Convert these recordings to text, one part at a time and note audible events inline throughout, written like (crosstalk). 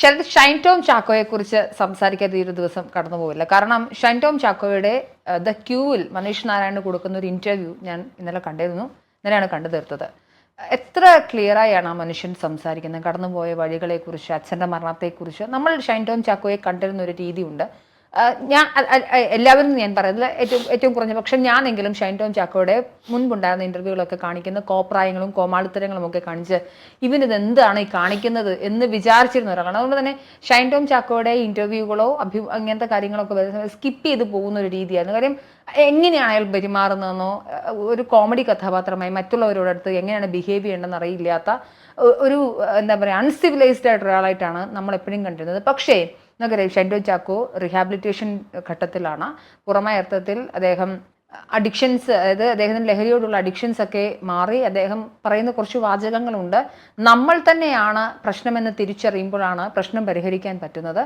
ശരത് ഷൈൻ ടോം ചാക്കോയെ കുറിച്ച് സംസാരിക്കാതെ ഈ ഒരു ദിവസം കടന്നു പോകില്ല കാരണം ഷൈൻ ടോം ചാക്കോയുടെ ദ ക്യൂവിൽ മനീഷ് നാരായണന് കൊടുക്കുന്ന ഒരു ഇന്റർവ്യൂ ഞാൻ ഇന്നലെ കണ്ടിരുന്നു. ഇന്നലെയാണ് കണ്ടു തീർത്തത്. എത്ര ക്ലിയറായാണ് ആ മനുഷ്യൻ സംസാരിക്കുന്നത്? കടന്നുപോയ വഴികളെക്കുറിച്ച് അച്ഛന്റെ മരണത്തെക്കുറിച്ച്. നമ്മൾ ഷൈൻ ടോം ചാക്കോയെ കണ്ടിരുന്ന ഒരു രീതിയുണ്ട്. ഞാൻ എല്ലാവരും ഞാൻ പറയുന്നത് ഏറ്റവും ഏറ്റവും കുറഞ്ഞ പക്ഷെ ഞാനെങ്കിലും ഷൈൻ ടോം ചാക്കോയുടെ മുൻപുണ്ടായിരുന്ന ഇന്റർവ്യൂകളൊക്കെ കാണിക്കുന്ന കോപ്രായങ്ങളും കോമാളിത്തരങ്ങളും ഒക്കെ കാണിച്ച് ഇവനിത് എന്താണ് ഈ കാണിക്കുന്നത് എന്ന് വിചാരിച്ചിരുന്ന ഒരാളാണ്. അതുകൊണ്ട് തന്നെ ഷൈൻ ടോം ചാക്കോയുടെ ഇന്റർവ്യൂകളോ അഭി അങ്ങനത്തെ കാര്യങ്ങളൊക്കെ വരുന്ന സ്കിപ്പ് ചെയ്ത് പോകുന്ന ഒരു രീതിയായിരുന്നു. കാര്യം എങ്ങനെയാണ് അയാൾ പെരുമാറുന്നതെന്നോ ഒരു കോമഡി കഥാപാത്രമായി മറ്റുള്ളവരോടടുത്ത് എങ്ങനെയാണ് ബിഹേവ് ചെയ്യേണ്ടതെന്ന് അറിയില്ലാത്ത ഒരു എന്താ പറയുക അൺസിവിലൈസ്ഡ് ആയിട്ട് ഒരാളായിട്ടാണ് നമ്മൾ എപ്പോഴും കണ്ടിരുന്നത്. പക്ഷേ നമുക്കറിയാം ഷെൻഡോ ചാക്കോ റീഹാബിലിറ്റേഷൻ ഘട്ടത്തിലാണ്. പുറമേ അർത്ഥത്തിൽ അദ്ദേഹം അഡിക്ഷൻസ് അതായത് അദ്ദേഹത്തിന് ലഹരിയോടുള്ള അഡിക്ഷൻസ് ഒക്കെ മാറി. അദ്ദേഹം പറയുന്ന കുറച്ച് വാചകങ്ങളുണ്ട്. നമ്മൾ തന്നെയാണ് പ്രശ്നമെന്ന് തിരിച്ചറിയുമ്പോഴാണ് പ്രശ്നം പരിഹരിക്കാൻ പറ്റുന്നത്.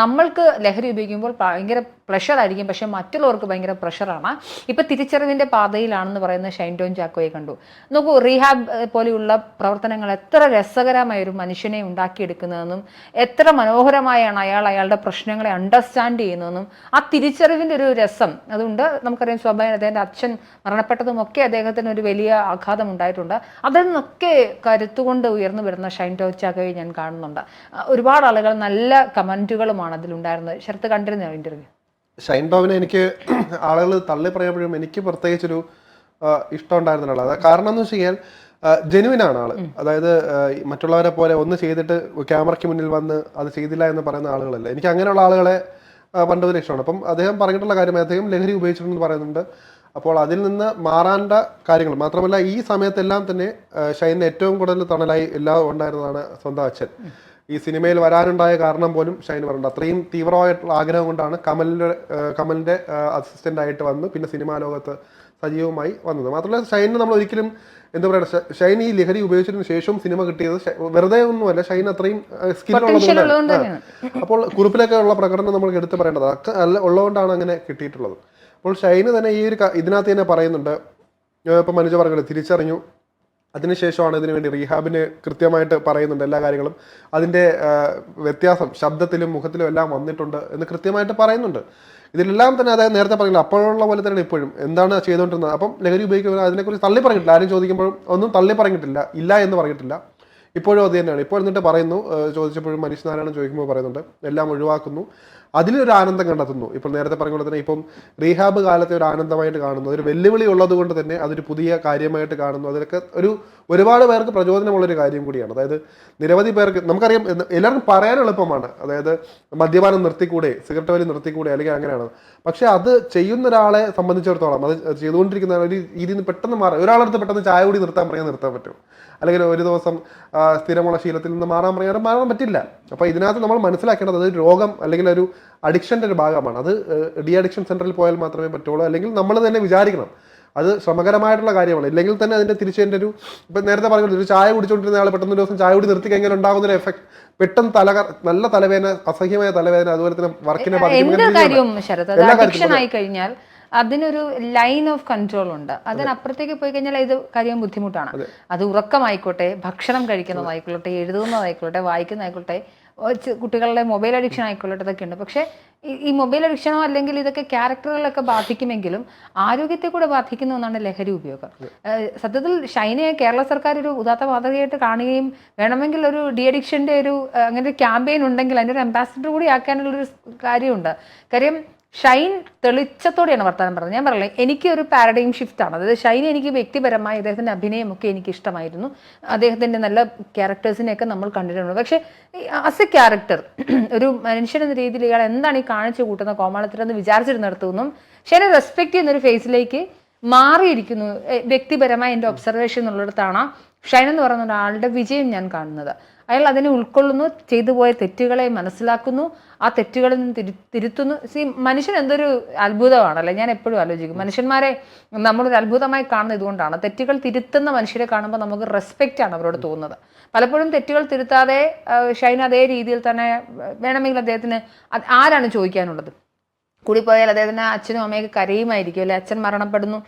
നമ്മൾക്ക് ലഹരി ഉപയോഗിക്കുമ്പോൾ ഭയങ്കര പ്രഷറായിരിക്കും പക്ഷെ മറ്റുള്ളവർക്ക് ഭയങ്കര പ്രഷറാണ് ഇപ്പം തിരിച്ചറിവിന്റെ പാതയിലാണെന്ന് പറയുന്ന ഷൈൻ ടോൺ ചാക്കോയെ കണ്ടു. നോക്കൂ റീഹാബ് പോലെയുള്ള പ്രവർത്തനങ്ങൾ എത്ര രസകരമായ ഒരു മനുഷ്യനെ ഉണ്ടാക്കിയെടുക്കുന്നതെന്നും എത്ര മനോഹരമായാണ് അയാൾ അയാളുടെ പ്രശ്നങ്ങളെ അണ്ടർസ്റ്റാൻഡ് ചെയ്യുന്നതെന്നും ആ തിരിച്ചറിവിന്റെ ഒരു രസം. അതുകൊണ്ട് നമുക്കറിയാം സ്വാഭാവികം അദ്ദേഹത്തിന്റെ അച്ഛൻ മരണപ്പെട്ടതും ഒക്കെ അദ്ദേഹത്തിന് ഒരു വലിയ ആഘാതം ഉണ്ടായിട്ടുണ്ട്. അതിൽ നിന്നൊക്കെ കരുത്തുകൊണ്ട് ഉയർന്നു വരുന്ന ഷൈൻ ടോൺ ഞാൻ കാണുന്നുണ്ട്. ഒരുപാട് ആളുകൾ നല്ല കമന്റുകളുമാണ് അതിലുണ്ടായിരുന്നത്. ശരത്ത് കണ്ടിരുന്ന ഇന്റർവ്യൂ ഷൈൻ ടോവിനെ എനിക്ക് (clears throat) ആളുകൾ തള്ളി പറയുമ്പോഴും എനിക്ക് പ്രത്യേകിച്ചൊരു ഇഷ്ടം ഉണ്ടായിരുന്ന ആളാണ് കാരണം എന്ന് വെച്ച് കഴിഞ്ഞാൽ ജെനുവിൻ ആണ് ആൾ. അതായത് മറ്റുള്ളവരെ പോലെ ഒന്ന് ചെയ്തിട്ട് ക്യാമറയ്ക്ക് മുന്നിൽ വന്ന് അത് ചെയ്തില്ല എന്ന് പറയുന്ന ആളുകളല്ല. എനിക്ക് അങ്ങനെയുള്ള ആളുകളെ ആ, പണ്ട് മുതലേ ഇഷ്ടമാണ് അപ്പം അദ്ദേഹം പറഞ്ഞിട്ടുള്ള കാര്യം അദ്ദേഹം ലഹരി ഉപയോഗിച്ചിട്ടുണ്ടെന്ന് പറയുന്നുണ്ട്. അപ്പോൾ അതിൽ നിന്ന് മാറാണ്ട കാര്യങ്ങൾ മാത്രമല്ല ഈ സമയത്തെല്ലാം തന്നെ ആ, ഷൈനിന് ഏറ്റവും കൂടുതൽ തണലായി എല്ലാം ഉണ്ടായിരുന്നതാണ് സ്വന്തം അച്ഛൻ. ഈ സിനിമയിൽ വരാനുണ്ടായ കാരണം പോലും ഷൈൻ പറഞ്ഞിട്ടുണ്ട്. അത്രയും തീവ്രമായിട്ടുള്ള ആഗ്രഹം കൊണ്ടാണ് കമലിന്റെ കമലിന്റെ അസിസ്റ്റന്റ് ആയിട്ട് വന്ന് പിന്നെ സിനിമാ ലോകത്ത് സജീവമായി വന്നത്. മാത്രമല്ല ഷൈനിന് നമ്മൾ ഒരിക്കലും എന്താ പറയുക ഷൈൻ ഈ ലഹരി ഉപയോഗിച്ചതിന് ശേഷവും സിനിമ കിട്ടിയത് വെറുതെ ഒന്നുമല്ല ഷൈൻ അത്രയും ഉള്ളതുകൊണ്ട് അപ്പോൾ കുറിപ്പിലൊക്കെ ഉള്ള പ്രകടനം നമ്മൾ എടുത്ത് പറയേണ്ടത് അക്ക അല്ല ഉള്ളതുകൊണ്ടാണ് അങ്ങനെ കിട്ടിയിട്ടുള്ളത്. അപ്പോൾ ഷൈന് തന്നെ ഈ ഒരു ഇതിനകത്ത് തന്നെ പറയുന്നുണ്ട്. ഇപ്പം മനുജ പറഞ്ഞത് തിരിച്ചറിഞ്ഞു. അതിനുശേഷമാണ് ഇതിനു വേണ്ടി റീഹാബിന് കൃത്യമായിട്ട് പറയുന്നുണ്ട് എല്ലാ കാര്യങ്ങളും. അതിന്റെ വ്യത്യാസം ശബ്ദത്തിലും മുഖത്തിലും എല്ലാം വന്നിട്ടുണ്ട് എന്ന് കൃത്യമായിട്ട് പറയുന്നുണ്ട്. ഇതിലെല്ലാം തന്നെ അതായത് നേരത്തെ പറഞ്ഞില്ല അപ്പോഴുള്ള പോലെ തന്നെ ഇപ്പോഴും. എന്താണ് ചെയ്തുകൊണ്ടിരുന്നത്? അപ്പം ലഹരി ഉപയോഗിക്കുന്നത് അതിനെക്കുറിച്ച് തള്ളി പറഞ്ഞിട്ടില്ല. ആരും ചോദിക്കുമ്പോഴും ഒന്നും തള്ളി പറഞ്ഞിട്ടില്ല ഇല്ല എന്ന് പറഞ്ഞിട്ടില്ല. ഇപ്പോഴും അത് തന്നെയാണ്. ഇപ്പോൾ എന്നിട്ട് പറയുന്നു ചോദിച്ചപ്പോഴും മനുഷ്യനാരായണം ചോദിക്കുമ്പോൾ പറയുന്നുണ്ട് എല്ലാം ഒഴിവാക്കുന്നു. അതിലൊരു ആനന്ദം കണ്ടെത്തുന്നു. ഇപ്പോൾ നേരത്തെ പറഞ്ഞ പോലെ തന്നെ ഇപ്പം റീഹാബ് കാലത്തെ ഒരു ആനന്ദമായിട്ട് കാണുന്നു. ഒരു വെല്ലുവിളി ഉള്ളത് കൊണ്ട് തന്നെ അതൊരു പുതിയ കാര്യമായിട്ട് കാണുന്നു. അതിലൊക്കെ ഒരു ഒരുപാട് പേർക്ക് പ്രചോദനമുള്ളൊരു കാര്യം കൂടിയാണ്. അതായത് നിരവധി പേർക്ക് നമുക്കറിയാം എല്ലാവർക്കും പറയാൻ എളുപ്പമാണ്. അതായത് മദ്യപാനം നിർത്തിക്കൂടെ സിഗരറ്റ് വലി നിർത്തിക്കൂടെ അല്ലെങ്കിൽ അങ്ങനെയാണ്. പക്ഷെ അത് ചെയ്യുന്ന ഒരാളെ സംബന്ധിച്ചിടത്തോളം അത് ചെയ്തുകൊണ്ടിരിക്കുന്ന ഒരു രീതിയിൽ നിന്ന് പെട്ടെന്ന് മാറാം ഒരാളടുത്ത് പെട്ടെന്ന് ചായ കൂടി നിർത്താൻ പറയാൻ നിർത്താൻ പറ്റും. അല്ലെങ്കിൽ ഒരു ദിവസം സ്ഥിരമുള്ള ശീലത്തിൽ നിന്ന് മാറാൻ പറയാൻ മാറാൻ പറ്റില്ല. അപ്പോൾ ഇതിനകത്ത് നമ്മൾ മനസ്സിലാക്കേണ്ടത് അത് രോഗം അല്ലെങ്കിൽ ഒരു അഡിക്ഷന്റെ ഒരു ഭാഗമാണ്. അത് ഡി അഡിക്ഷൻ സെന്ററിൽ പോയാൽ മാത്രമേ പറ്റുള്ളൂ. അല്ലെങ്കിൽ നമ്മൾ തന്നെ വിചാരിക്കണം. അത് ശ്രമകരമായിട്ടുള്ള കാര്യമാണ്. ഇല്ലെങ്കിൽ തന്നെ അതിന്റെ തിരിച്ചതിന്റെ ഒരു ഇപ്പം നേരത്തെ പറഞ്ഞത് ഒരു ചായ കുടിച്ചുകൊണ്ടിരുന്ന ആൾ പെട്ടെന്ന് ഒരു ദിവസം ചായ കുടി നിർത്തി കഴിഞ്ഞാൽ ഉണ്ടാകുന്ന ഒരു എഫക്ട് പെട്ടെന്ന് തല നല്ല തലവേദന അസഹ്യമായ തലവേദന അതുപോലെ തന്നെ വർക്കിനെ കഴിഞ്ഞാൽ അതിനൊരു ലൈൻ ഓഫ് കൺട്രോൾ ഉണ്ട്. അതിനപ്പുറത്തേക്ക് പോയി കഴിഞ്ഞാൽ ഇത് കാര്യം ബുദ്ധിമുട്ടാണ്. അത് ഉറക്കമായിക്കോട്ടെ ഭക്ഷണം കഴിക്കുന്നതായിക്കോട്ടെ എഴുതുന്നതായിക്കോട്ടെ വായിക്കുന്നതായിക്കോട്ടെ കുട്ടികളുടെ മൊബൈൽ അഡിക്ഷൻ ആയിക്കോട്ടെ ഇതൊക്കെ ഉണ്ട്. പക്ഷേ ഈ- ഈ മൊബൈൽ അഡിക്ഷനോ അല്ലെങ്കിൽ ഇതൊക്കെ ക്യാരക്ടറുകളൊക്കെ ബാധിക്കുമെങ്കിലും ആരോഗ്യത്തെ കൂടെ ബാധിക്കുന്ന ഒന്നാണ് ലഹരി ഉപയോഗം. സത്യത്തിൽ ഷൈനയെ കേരള സർക്കാർ ഒരു ഉദാത്ത മാതൃകയായിട്ട് കാണുകയും വേണമെങ്കിൽ ഒരു ഡി അഡിക്ഷന്റെ ഒരു അങ്ങനെ ഒരു ക്യാമ്പയിൻ ഉണ്ടെങ്കിൽ അതിന്റെ ഒരു അംബാസിഡർ കൂടി ആക്കാനുള്ളൊരു കാര്യമുണ്ട്. കാര്യം ഷൈൻ തെളിച്ചത്തോടെയാണ് വർത്തമാനം പറഞ്ഞത്. ഞാൻ പറയില്ല എനിക്ക് ഒരു പാരഡൈം ഷിഫ്റ്റ് ആണ്. അതായത് ഷൈൻ എനിക്ക് വ്യക്തിപരമായി അദ്ദേഹത്തിന്റെ അഭിനയമൊക്കെ എനിക്ക് ഇഷ്ടമായിരുന്നു അദ്ദേഹത്തിന്റെ നല്ല ക്യാരക്ടേഴ്സിനെയൊക്കെ നമ്മൾ കണ്ടിട്ടുണ്ട്. പക്ഷെ ആസ് എ ക്യാരക്ടർ ഒരു മനുഷ്യൻ എന്ന രീതിയിൽ ഇയാൾ എന്താണ് ഈ കാണിച്ചു കൂട്ടുന്ന കോമാളത്തിലെന്ന് വിചാരിച്ചിരുന്നിടത്തുനിന്നും ഷൈനെ റെസ്പെക്ട് ചെയ്യുന്ന ഒരു ഫേസിലേക്ക് മാറിയിരിക്കുന്നു. വ്യക്തിപരമായ എന്റെ ഒബ്സർവേഷൻ എന്നുള്ളിടത്താണ് ഷൈൻ എന്ന് പറയുന്ന ഒരാളുടെ വിജയം ഞാൻ കാണുന്നത്. അയാൾ അതിനെ ഉൾക്കൊള്ളുന്നു ചെയ്തു പോയ തെറ്റുകളെ മനസ്സിലാക്കുന്നു ആ തെറ്റുകളിൽ നിന്ന് തിരു തിരുത്തുന്നു. സി മനുഷ്യൻ എന്തൊരു അത്ഭുതമാണല്ലേ? ഞാൻ എപ്പോഴും ആലോചിക്കും. മനുഷ്യന്മാരെ നമ്മളൊരു അത്ഭുതമായി കാണുന്നത് ഇതുകൊണ്ടാണ്. തെറ്റുകൾ തിരുത്തുന്ന മനുഷ്യരെ കാണുമ്പോൾ നമുക്ക് റെസ്പെക്റ്റ് ആണ് അവരോട് തോന്നുന്നത്. പലപ്പോഴും തെറ്റുകൾ തിരുത്താതെ ഷൈൻ അതേ രീതിയിൽ തന്നെ വേണമെങ്കിൽ അദ്ദേഹത്തിന് ആരാണ് ചോദിക്കാനുള്ളത്? കൂടിപ്പോയാൽ അദ്ദേഹത്തിന് അച്ഛനും അമ്മയൊക്കെ കരയുമായിരിക്കും അല്ലെ? അച്ഛൻ മരണപ്പെടുന്നു.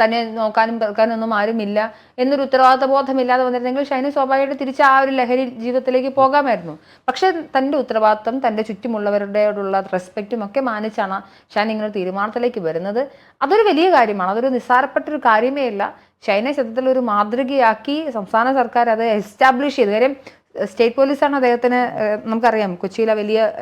തന്നെ നോക്കാനും പെറുക്കാനും ഒന്നും ആരുമില്ല. എന്നൊരു ഉത്തരവാദിത്ത ബോധമില്ലാതെ വന്നിരുന്നെങ്കിൽ ഷൈന് സ്വാഭാവികമായിട്ട് തിരിച്ച് ആ ഒരു ലഹരി ജീവിതത്തിലേക്ക് പോകാമായിരുന്നു. പക്ഷെ തന്റെ ഉത്തരവാദിത്വം തന്റെ ചുറ്റുമുള്ളവരുടെയോടുള്ള റെസ്പെക്റ്റും ഒക്കെ മാനിച്ചാണ് ഷൈൻ ഇങ്ങനെ തീരുമാനത്തിലേക്ക് വരുന്നത്. അതൊരു വലിയ കാര്യമാണ്. അതൊരു നിസ്സാരപ്പെട്ട ഒരു കാര്യമേ അല്ല ഷൈനെ ശബ്ദത്തിൽ ഒരു മാതൃകയാക്കി സംസ്ഥാന സർക്കാർ അത് എസ്റ്റാബ്ലിഷ് ചെയ്തു. കാര്യം സ്റ്റേറ്റ് പോലീസാണ് അദ്ദേഹത്തിന് നമുക്കറിയാം കൊച്ചിയിലെ വലിയ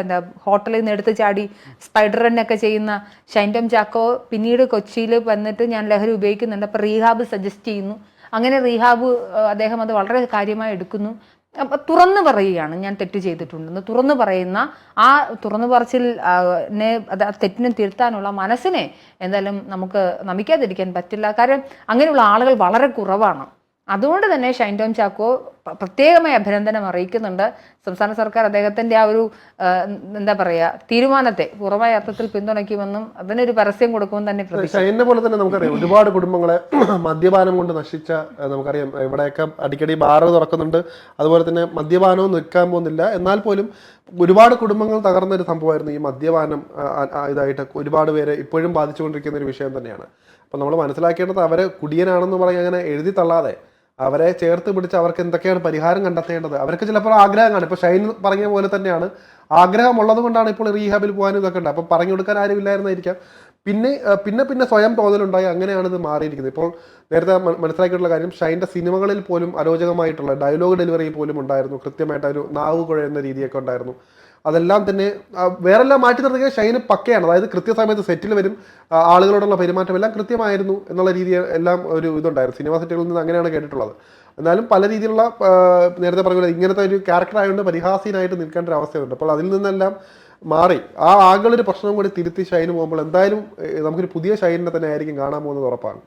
എന്താ ഹോട്ടലിൽ നിന്ന് എടുത്ത് ചാടി സ്പൈഡർ റണ്ണൊക്കെ ചെയ്യുന്ന ഷൈന്റം ചാക്കോ പിന്നീട് കൊച്ചിയിൽ വന്നിട്ട് ഞാൻ ലഹരി ഉപയോഗിക്കുന്നുണ്ട്. അപ്പോൾ റീഹാബ് സജസ്റ്റ് ചെയ്യുന്നു. അങ്ങനെ റീഹാബ് അദ്ദേഹം അത് വളരെ കാര്യമായി എടുക്കുന്നു. അപ്പൊ തുറന്നു പറയുകയാണ്. ഞാൻ തെറ്റ് ചെയ്തിട്ടുണ്ടെന്ന്. തുറന്നു പറയുന്ന ആ തുറന്നു പറച്ചിൽ അത് തെറ്റിനെ തിരുത്താനുള്ള മനസ്സിനെ എന്തായാലും നമുക്ക് നമിക്കാതിരിക്കാൻ പറ്റില്ല. കാരണം അങ്ങനെയുള്ള ആളുകൾ വളരെ കുറവാണ്. അതുകൊണ്ട് തന്നെ ഷൈൻ ടോം ചാക്കോ പ്രത്യേകമായി അഭിനന്ദനം അറിയിക്കുന്നുണ്ട്. സംസ്ഥാന സർക്കാർ അദ്ദേഹത്തിന്റെ ആ ഒരു എന്താ പറയുക തീരുമാനത്തെ പൂർവമായ അർത്ഥത്തിൽ പിന്തുണയ്ക്കുമെന്നും അതിനൊരു പരസ്യം കൊടുക്കുമെന്ന് തന്നെ എന്നെ പോലെ തന്നെ നമുക്കറിയാം. ഒരുപാട് കുടുംബങ്ങളെ (clears throat) മദ്യപാനം കൊണ്ട് നശിച്ച നമുക്കറിയാം ഇവിടെയൊക്കെ അടിക്കടി ബാറ് തുറക്കുന്നുണ്ട്. അതുപോലെ തന്നെ മദ്യപാനവും നിൽക്കാൻ പോകുന്നില്ല. എന്നാൽ പോലും ഒരുപാട് കുടുംബങ്ങൾ തകർന്ന ഒരു സംഭവമായിരുന്നു ഈ മദ്യപാനം ഇതായിട്ട് ഒരുപാട് പേരെ ഇപ്പോഴും ബാധിച്ചുകൊണ്ടിരിക്കുന്ന ഒരു വിഷയം തന്നെയാണ്. അപ്പോൾ നമ്മൾ മനസ്സിലാക്കേണ്ടത് അവരെ കുടിയനാണെന്ന് പറഞ്ഞ് അങ്ങനെ എഴുതി തള്ളാതെ അവരെ ചേർത്ത് പിടിച്ച് അവർക്ക് എന്തൊക്കെയാണ് പരിഹാരം കണ്ടെത്തേണ്ടത്? അവർക്ക് ചിലപ്പോൾ ആഗ്രഹങ്ങളാണ്. കാണും ഇപ്പോൾ ഷൈൻ പറഞ്ഞ പോലെ തന്നെയാണ്. ആഗ്രഹം ഉള്ളത് കൊണ്ടാണ് ഇപ്പോൾ റീഹാബിൽ പോകാനും ഇതൊക്കെ ഉണ്ട്. അപ്പൊ പറഞ്ഞു കൊടുക്കാൻ ആരും ഇല്ലായിരുന്നായിരിക്കാം. പിന്നെ പിന്നെ പിന്നെ സ്വയം തോന്നലുണ്ടായി. അങ്ങനെയാണ് ഇത് മാറിയിരിക്കുന്നത്. ഇപ്പോൾ നേരത്തെ മനസ്സിലാക്കിയിട്ടുള്ള കാര്യം ഷൈന്റെ സിനിമകളിൽ പോലും അരോചകമായിട്ടുള്ള ഡയലോഗ് ഡെലിവറി പോലും ഉണ്ടായിരുന്നു. കൃത്യമായിട്ട് ഒരു നാവ് കുഴയുന്ന രീതിയൊക്കെ ഉണ്ടായിരുന്നു. അതെല്ലാം തന്നെ വേറെ വേറെല്ലാം മാറ്റി നിർത്തുക ഷൈന് പക്കയാണ്. അതായത് കൃത്യസമയത്ത് സെറ്റിൽ വരും ആളുകളോടുള്ള പെരുമാറ്റം എല്ലാം കൃത്യമായിരുന്നു എന്നുള്ള രീതി എല്ലാം ഒരു ഇതുണ്ടായിരുന്നു. സിനിമ സെറ്റുകളിൽ നിന്ന് അങ്ങനെയാണ് കേട്ടിട്ടുള്ളത്. എന്നാലും പല രീതിയിലുള്ള നേരത്തെ പറഞ്ഞ ഇങ്ങനത്തെ ഒരു ക്യാരക്ടർ ആയതുകൊണ്ട് പരിഹാസീനായിട്ട് നിൽക്കേണ്ട ഒരു അവസ്ഥയുണ്ട്. അപ്പോൾ അതിൽ നിന്നെല്ലാം മാറി. ആ ആകളൊരു പ്രശ്നം കൂടി തിരുത്തി ഷൈന് പോകുമ്പോൾ എന്തായാലും നമുക്കൊരു പുതിയ ഷൈനിനെ തന്നെ ആയിരിക്കും കാണാൻ പോകുന്നത് ഉറപ്പാണ്.